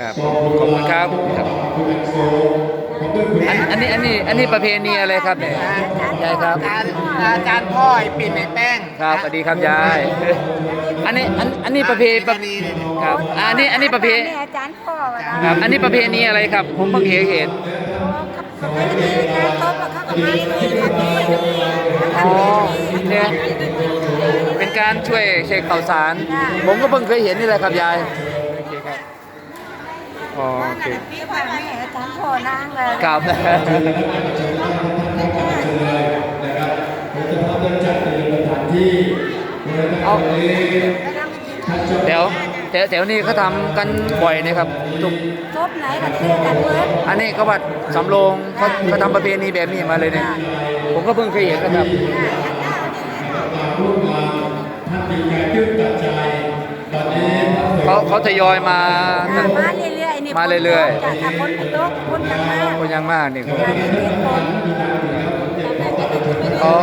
ครับขอบคุณครับครับอันอันนี้อันนี้อันนี้ประเพณีอะไรครับเนี่ยยายครับการอาจารย์พ่อไอ้ปิ่นไอ้แป้งครับสวัสดีครับยายอันนี้อันอันนี้ประเพณีครับอันนี้อันนี้ประเพณีอาจารย์พ่อวะครับอันนี้ประเพณีอะไรครับ ผมเพิ่งเห็นเห็นเขาไม่ได้มีการโต๊ะกับเขากับมาเลยครับอ๋อเนี่ยเป็นการช่วยเช็คข่าวสาร ผมก็เพิ่งเคยเห็นนี่แหละครับยายโอเคครับ อ๋อโอเคพี่ว่าแม่อาจารย์พ่อนางเลยครับเอาเดี๋ยวแถวแถวนี้เขาทำกันบ่อยนะครับทุกจบไหนกันที่กันเมื่ออันนี้ก็วัดสำโรงเขาเขาทำประเพณีแบบนี้มาเลยเนี่ยผมก็เพิ่งเคยเห็นนะครับเขาเขาทยอยมามาเรื่อยๆนี่ มาเรื่อยๆจากคนไปโต๊ะคนกันมาคนยังมากนี่จากที่คนอ๋อ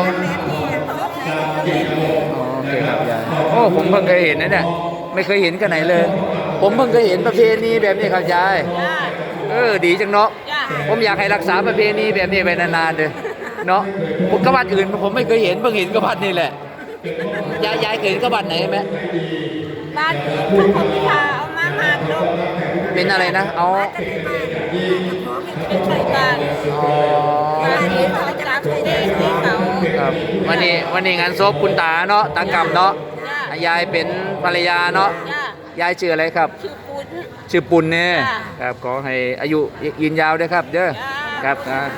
โอเคครับยายโอ้ผมเพิ่งเคยเห็นนะเนี่ยไม่เคยเห็นกันไหนเลย ผมเพิ่งเคยเห็นประเพณีแบบนี้ครับยายเออดีจังเนาะผมอยากให้รักษาประเพณีแบบนี้ไปนานๆเลยเนาะผมกบัดอื่นผมไม่เคยเห็นเพิ่งเห็นกบัดนี่แหละยายยายเคยเห็นกบัดไหนไหมบ้านที่เขาของพิธาเอามาหาลูก เป็นอะไรนะเอามาจะได้มาเป็นช่วยบ้านอ๋อบ้านนี้เขาจะรับใช้ได้ที่เขาครับวันนี้วันนี้งานศพคุณตาเนาะตากรรมเนาะยายเป็นภรรยาเนาะจ้ายายชื่ออะไรครับ ชื่อปุ้น ชื่อปุณเนี่ยจ้ะครับขอให้อายุยืนยาวด้วยครับเด้อจ้าครับครับ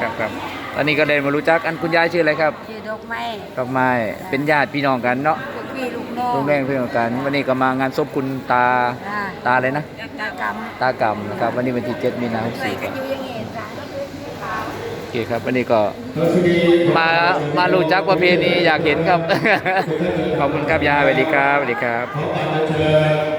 ครับครับตอนนี้ก็ได้มารู้จักอันคุณยายชื่ออะไรครับ ชื่อดอกไม้ดอกไม้เป็นญาติพี่น้องกันเนาะลูก พี่ลูกน้องลุงแดงพี่น้องกันวันนี้ก็มางานศพคุณตาจ้าตาเลยนะ ตากรรมตากรรมนะครับ วันนี้วันที่7มีนาคมใส่64คกัรันบอยู่อย่างงี้จ้าโอเคครับ วันนี้ก็มามารู้จักประเพณีอยากเห็นครับ ขอบคุณครับยายสวัสดีครับสวัสดีครับ